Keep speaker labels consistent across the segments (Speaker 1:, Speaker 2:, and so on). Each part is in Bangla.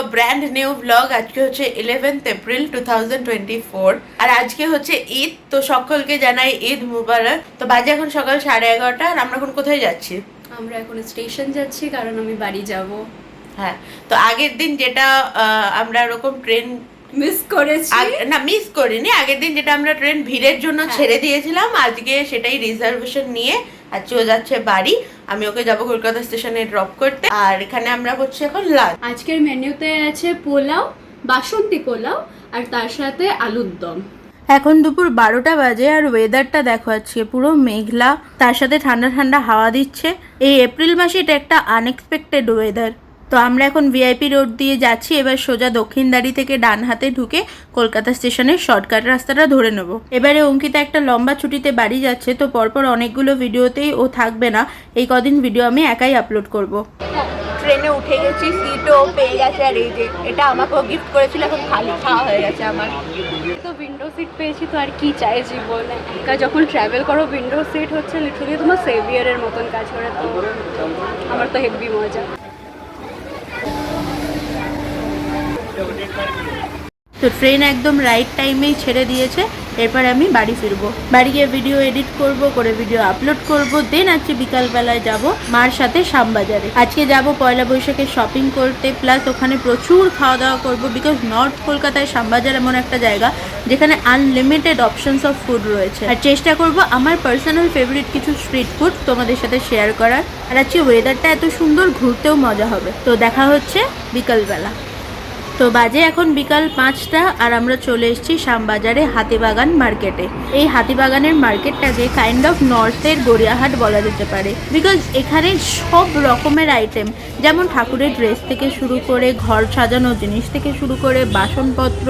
Speaker 1: আ ব্র্যান্ড নিউ ব্লগ আজকে হচ্ছে ইলেভেন্থ এপ্রিল টু আর আজকে হচ্ছে ঈদ তো সকলকে জানাই ঈদ মুবারক। তো বাজে এখন সকাল সাড়ে এগারোটা আর আমরা এখন কোথায় যাচ্ছি?
Speaker 2: আমরা এখন স্টেশন যাচ্ছি কারণ আমি বাড়ি যাব।
Speaker 1: হ্যাঁ তো আগের দিন যেটা আমরা ওরকম ট্রেন
Speaker 2: মিস করেছি।
Speaker 1: না মিস করিনি আগের দিন যেটা আমরা ট্রেন ভিড়ের জন্য
Speaker 2: হ্যাঁ।
Speaker 1: ছেড়ে দিয়েছিলাম আজকে সেটাই রিজার্ভেশন নিয়ে আজকে ও যাচ্ছে বাড়ি। আমি ওকে যাব কলকাতা স্টেশনে ড্রপ করতে। আর এখানে আমরা করছি এখন লাঞ্চ
Speaker 2: আজকের মেনুতে আছে পোলাও বাসন্তী পোলাও আর তার সাথে আলুর দম।
Speaker 3: এখন দুপুর বারোটা বাজে আর ওয়েদারটা দেখো আজকে পুরো মেঘলা তার সাথে ঠান্ডা ঠান্ডা হাওয়া দিচ্ছে। এই এপ্রিল মাসে এটা একটা আনএক্সপেক্টেড ওয়েদার তো আমরা এখন ভিআইপি রোড দিয়ে যাচ্ছি এবার সোজা দক্ষিণদারি থেকে ডান হাতে ঢুকে কলকাতা স্টেশনের শর্টকাট রাস্তাটা ধরে নেব। এবারে অঙ্কিতা একটা লম্বা ছুটিতে বাড়ি যাচ্ছে তো পরপর অনেকগুলো ভিডিওতেই ও থাকবে না। এই কদিন ভিডিও আমি একাই আপলোড করব।
Speaker 1: ট্রেনে উঠে গেছি সিটও পেয়ে গেছে আর এই যে এটা আমাকেও গিফট করেছিল এখন খালি খাওয়া হয়ে গেছে আমার।
Speaker 2: তো উইন্ডো সিট পেয়েছি তো আর কি চাই জীবনে? একা যখন ট্রাভেল করো উইন্ডো সিট হচ্ছে লিটারালি তোমার সেভিয়ারের মতন কাজ করে তো আমার তো হেভি মজা।
Speaker 3: তো ট্রেন একদম রাইট টাইমেই ছেড়ে দিয়েছে। এরপর আমি বাড়ি ফিরবো। বাড়ি গিয়ে ভিডিও এডিট করব, করে ভিডিও আপলোড করব। দেন আজকে বিকালবেলায় যাব মার সাথে শ্যামবাজারে। আজকে যাব পয়লা বৈশাখে শপিং করতে। প্লাস ওখানে প্রচুর খাওয়া দাওয়া করব বিকজ নর্থ কলকাতায় শ্যামবাজার এমন একটা জায়গা যেখানে আনলিমিটেড অপশনস অফ ফুড রয়েছে। আর চেষ্টা করব আমার পার্সোনাল ফেভারিট কিছু স্ট্রিট ফুড তোমাদের সাথে শেয়ার করার। আর আজকে ওয়েদারটা এত সুন্দর, ঘুরতেও মজা হবে। তো দেখা হচ্ছে বিকালবেলা। তো বাজে এখন বিকাল পাঁচটা আর আমরা চলে এসেছি শ্যামবাজারে হাতিবাগান মার্কেটে। এই হাতিবাগানের মার্কেটটাকে কাইন্ড অফ নর্থের গড়িয়াহাট বলা যেতে পারে। বিকজ এখানে সব রকমের আইটেম যেমন ঠাকুরের ড্রেস থেকে শুরু করে ঘর সাজানোর জিনিস থেকে শুরু করে বাসনপত্র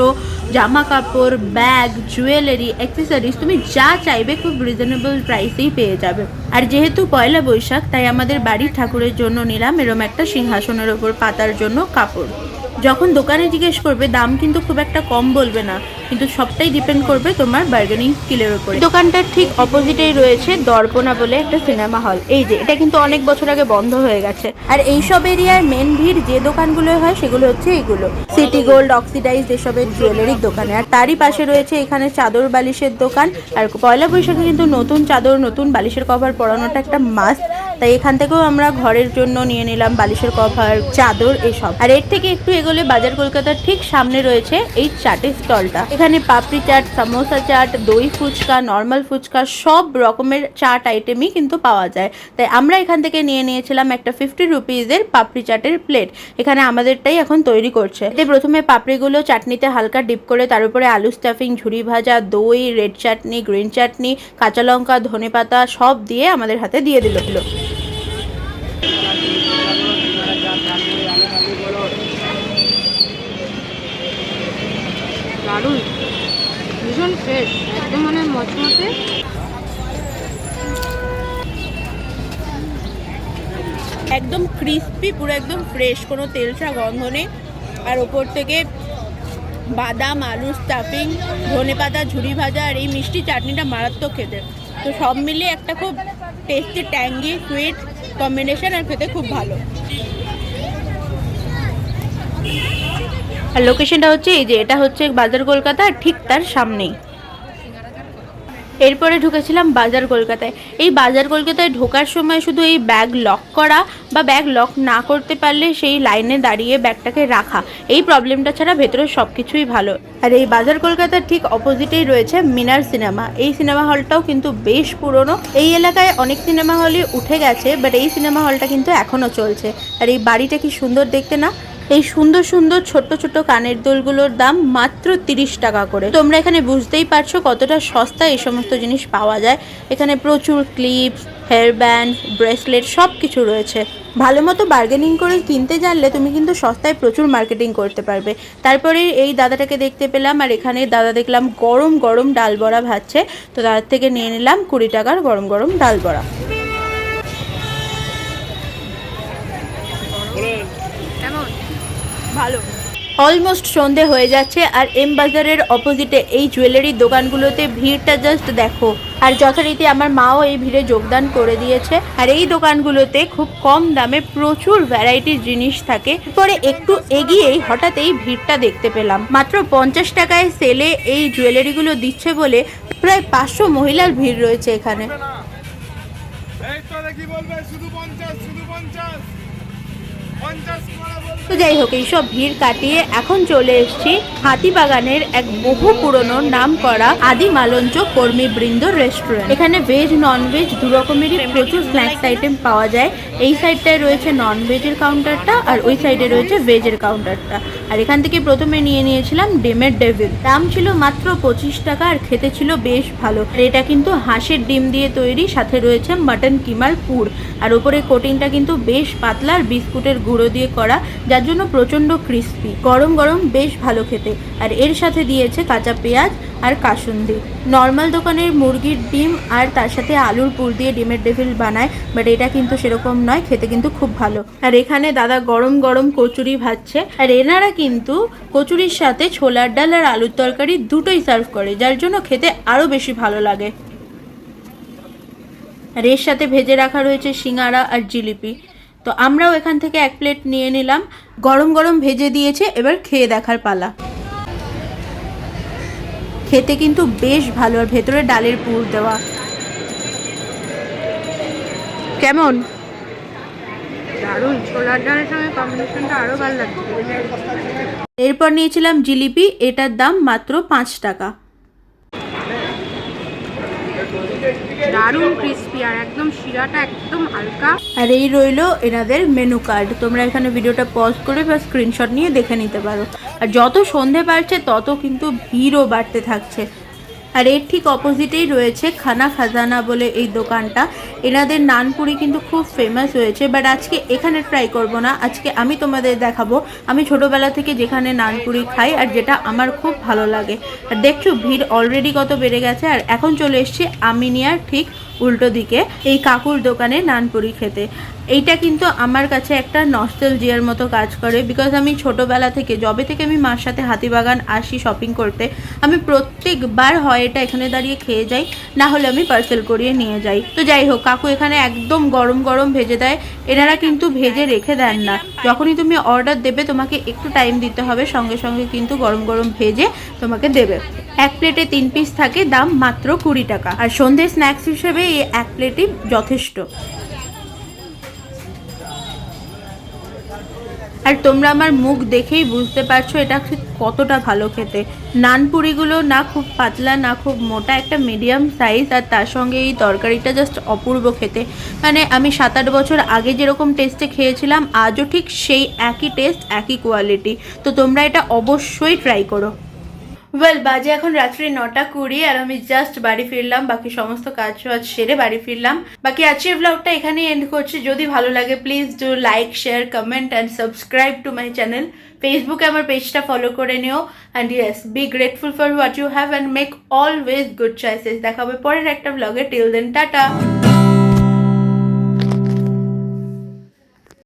Speaker 3: জামা কাপড় ব্যাগ জুয়েলারি অ্যাক্সেসরিজ তুমি যা চাইবে খুব রিজনেবল প্রাইসেই পেয়ে যাবে। আর যেহেতু পয়লা বৈশাখ, তাই আমাদের বাড়ির ঠাকুরের জন্য নিলাম এরম একটা সিংহাসনের ওপর পাতার জন্য কাপড়। যখন দোকানে জিজ্ঞেস করবে, দাম কিন্তু খুব একটা কম বলবে না। কিন্তু সবটাই ডিপেন্ড করবে তোমার বার্গেনিং স্কিলের উপরে। দোকানটার ঠিক অপোজিটেই রয়েছে দর্পণা বলে একটা সিনেমা হল এই যে, এটা কিন্তু অনেক বছর আগে বন্ধ হয়ে গেছে। আর এইসব এরিয়ার মেন ভিড় যে দোকানগুলো হয়, সেগুলো হচ্ছে এইগুলো সিটি গোল্ড অক্সিডাইজ এসবের জুয়েলারির দোকানে। আর তারই পাশে রয়েছে এখানে চাদর বালিশের দোকান। আর পয়লা বৈশাখে কিন্তু নতুন চাদর, নতুন বালিশের কভার পরানোটা একটা মাস্ট তাই এখান থেকেও আমরা ঘরের জন্য নিয়ে নিলাম বালিশের কভার, চাদর, এসব। আর এর থেকে একটু এগোলে বাজার কলকাতার ঠিক সামনে রয়েছে এই চাটের স্টলটা। এখানে পাপড়ি চাট, সামোসা চাট, দই ফুচকা, নর্মাল ফুচকা, সব রকমের চাট আইটেমই কিন্তু পাওয়া যায়। তাই আমরা এখান থেকে নিয়ে নিয়েছিলাম একটা ফিফটি রুপিজের পাপড়ি চাটের প্লেট। এখানে আমাদেরটাই এখন তৈরি করছে। এতে প্রথমে পাপড়িগুলো চাটনিতে হালকা ডিপ করে, তার উপরে আলু স্টাফিং ঝুড়ি ভাজা, দই রেড চাটনি গ্রিন চাটনি কাঁচা লঙ্কা ধনে পাতা সব দিয়ে আমাদের হাতে দিয়ে দিল
Speaker 2: দারুণ ভীষণ একদম
Speaker 3: একদম ক্রিস্পি পুরো একদম ফ্রেশ কোনো তেলচা গন্ধ নেই। আর ওপর থেকে বাদাম আলু স্টাফিং ধনে পাতা, ঝুরি ভাজা, আর এই মিষ্টি চাটনিটা মারাত্মক খেতে। তো সব মিলিয়ে একটা খুব টেস্টি ট্যাঙ্গি সুইট কম্বিনেশন আর খেতে খুব ভালো। আর লোকেশনটা হচ্ছে এই যে, এটা হচ্ছে বাজার কলকাতা ঠিক তার সামনেই। এরপরে ঢুকেছিলাম বাজার কলকাতায়। এই বাজার কলকাতায় ঢোকার সময় শুধু এই ব্যাগ লক করা বা ব্যাগ লক না করতে পারলে সেই লাইনে দাঁড়িয়ে ব্যাগটাকে রাখা। এই প্রবলেমটা ছাড়া ভেতরে সব কিছুই ভালো। আর এই বাজার কলকাতার ঠিক অপোজিটেই রয়েছে মিনার সিনেমা এই সিনেমা হলটাও কিন্তু বেশ পুরনো। এই এলাকায় অনেক সিনেমা হলই উঠে গেছে বাট এই সিনেমা হলটা কিন্তু এখনও চলছে। আর এই বাড়িটা কি সুন্দর দেখতে না? এই সুন্দর সুন্দর ছোট্ট ছোট্ট কানের দোলগুলোর দাম মাত্র তিরিশ টাকা করে। তোমরা এখানে বুঝতেই পারছ কতটা সস্তা এই সমস্ত জিনিস পাওয়া যায়। এখানে প্রচুর ক্লিপস হেয়ার ব্যান্ড ব্রেসলেট সব কিছু রয়েছে। ভালো মতো বার্গেনিং করে কিনতে জানলে তুমি কিন্তু সস্তায় প্রচুর মার্কেটিং করতে পারবে। তারপরে এই দাদাটাকে দেখতে পেলাম আর এখানে দাদা দেখলাম গরম গরম ডাল বড়া ভাজছে। তো তার থেকে নিয়ে নিলাম কুড়ি টাকার গরম গরম ডাল বড়া ভালো। অলমোস্ট সন্ধে হয়ে যাচ্ছে আর এম বাজারের অপোজিটে এই জুয়েলারির দোকানগুলোতে ভিড়টা জাস্ট দেখো। আর যথারীতি আমার মাও এই ভিড়ে যোগদান করে দিয়েছে। আর এই দোকানগুলোতে খুব কম দামে প্রচুর ভ্যারাইটির জিনিস থাকে। পরে একটু এগিয়েই হঠাৎ এই ভিড়টা দেখতে পেলাম। মাত্র পঞ্চাশ টাকায় সেলে এই জুয়েলারিগুলো দিচ্ছে বলে প্রায় পাঁচশো মহিলার ভিড় রয়েছে এখানে।
Speaker 4: এই তো দেখি বলবে শুধু পঞ্চাশ শুধু
Speaker 3: তো যাই হোক, এইসব ভিড় কাটিয়ে এখন চলে এসেছি হাতিবাগানের এক বহু পুরনো নাম করা আদি মালঞ্চ কর্মী বৃন্দ রেস্টুরেন্ট এখানে ভেজ নন ভেজ দু রকমেরই প্রচুর স্ন্যাক্স আইটেম পাওয়া যায়। এই সাইডটায় রয়েছে নন ভেজের কাউন্টারটা আর ওই সাইডে রয়েছে ভেজের কাউন্টারটা আর এখান থেকে প্রথমে নিয়ে নিয়েছিলাম ডিমের ডেভিল দাম ছিল মাত্র পঁচিশ টাকা আর খেতে ছিল বেশ ভালো। আর এটা কিন্তু হাঁসের ডিম দিয়ে তৈরি, সাথে রয়েছে মাটন কিমার পুর। আর ওপরে কোটিংটা কিন্তু বেশ পাতলা আর বিস্কুটের গুঁড়ো দিয়ে করা যার জন্য প্রচণ্ড ক্রিস্পি গরম গরম বেশ ভালো খেতে। আর এর সাথে দিয়েছে কাঁচা পেঁয়াজ আর কাসুন্দি। নর্মাল দোকানের মুরগির ডিম আর তার সাথে আলুর পুর দিয়ে ডিমের ডেভিল বানায় বাট এটা কিন্তু সেরকম নয়, খেতে কিন্তু খুব ভালো। আর এখানে দাদা গরম গরম কচুরি ভাজছে। আর এনারা কিন্তু কচুরির সাথে ছোলার ডাল আর আলুর তরকারি দুটোই সার্ভ করে, যার জন্য খেতে আরও বেশি ভালো লাগে। আর এর সাথে ভেজে রাখা রয়েছে সিঙ্গারা আর জিলিপি। তো আমরাও এখান থেকে এক প্লেট নিয়ে নিলাম। গরম গরম ভেজে দিয়েছে এবার খেয়ে দেখার পালা। খেতে কিন্তু বেশ ভালো আর ভেতরে ডালের পুর দেওয়া। কেমন?
Speaker 2: দারুণ ছোলার ডালের সঙ্গে কম্বিনেশনটা আরও ভালো লাগছে।
Speaker 3: এরপর নিয়েছিলাম জিলিপি এটার দাম মাত্র পাঁচ টাকা।
Speaker 2: দারুণ ক্রিস্পি আর একদম শিরাটা একদম হালকা।
Speaker 3: আর এই রইল এনাদের মেনু কার্ড তোমরা এখানে ভিডিওটা পজ করে বা স্ক্রিনশট নিয়ে দেখে নিতে পারো। আর যত সন্ধে বাড়ছে, তত কিন্তু ভিড়ও বাড়তে থাকছে। আর এর ঠিক অপোজিটেই রয়েছে খানা খাজানা বলে এই দোকানটা। এনাদের নানপুরি কিন্তু খুব ফেমাস হয়েছে বাট আজকে এখানে ট্রাই করব না। আজকে আমি তোমাদের দেখাবো। আমি ছোটোবেলা থেকে যেখানে নানপুরি খাই আর যেটা আমার খুব ভালো লাগে। আর দেখছ, ভিড় অলরেডি কত বেড়ে গেছে। আর এখন চলে এসেছি আমিনিয়ার ঠিক উল্টো দিকে, এই কাকুর দোকানে নানপুরি খেতে। এইটা কিন্তু আমার কাছে একটা নস্টেলজিয়ার মতো কাজ করে বিকজ আমি ছোটোবেলা থেকে, যবে থেকে আমি মার সাথে হাতিবাগান আসি শপিং করতে, আমি প্রত্যেকবার হয় এটা এখানে দাঁড়িয়ে খেয়ে যাই, না হলে আমি পার্সেল করিয়ে নিয়ে যাই। তো যাই হোক, কাকু এখানে একদম গরম গরম ভেজে দেয়, এনারা কিন্তু ভেজে রেখে দেন না। যখনই তুমি অর্ডার দেবে, তোমাকে একটু টাইম দিতে হবে, সঙ্গে সঙ্গে কিন্তু গরম গরম ভেজে তোমাকে দেবে। এক প্লেটে তিন পিস থাকে, দাম মাত্র কুড়ি টাকা। আর সন্ধ্যে স্ন্যাক্স হিসেবে এই এক প্লেটই যথেষ্ট। আর তোমরা আমার মুখ দেখেই বুঝতে পারছ এটা কতটা ভালো খেতে। নানপুরিগুলো না খুব পাতলা, না খুব মোটা, একটা মিডিয়াম সাইজ আর তার সঙ্গে এই তরকারিটা জাস্ট অপূর্ব খেতে। মানে আমি সাত আট বছর আগে যেরকম টেস্টে খেয়েছিলাম, আজও ঠিক সেই একই টেস্ট একই কোয়ালিটি তো তোমরা এটা অবশ্যই ট্রাই করো। ওয়েল বাজে এখন রাত্রি নটা কুড়ি আর আমি জাস্ট বাড়ি ফিরলাম, বাকি সমস্ত কাজ বাজ সেরে বাড়ি ফিরলাম। বাকি আজকের ব্লগটা এখানেই এন্ড করছি। যদি ভালো লাগে please do like share comment and subscribe to my channel ফেসবুকে আমার পেজটা ফলো করে নিও। And yes be grateful for what you have and make always good choices দেখা হবে পরের একটা ব্লগে টিল দেন টাটা।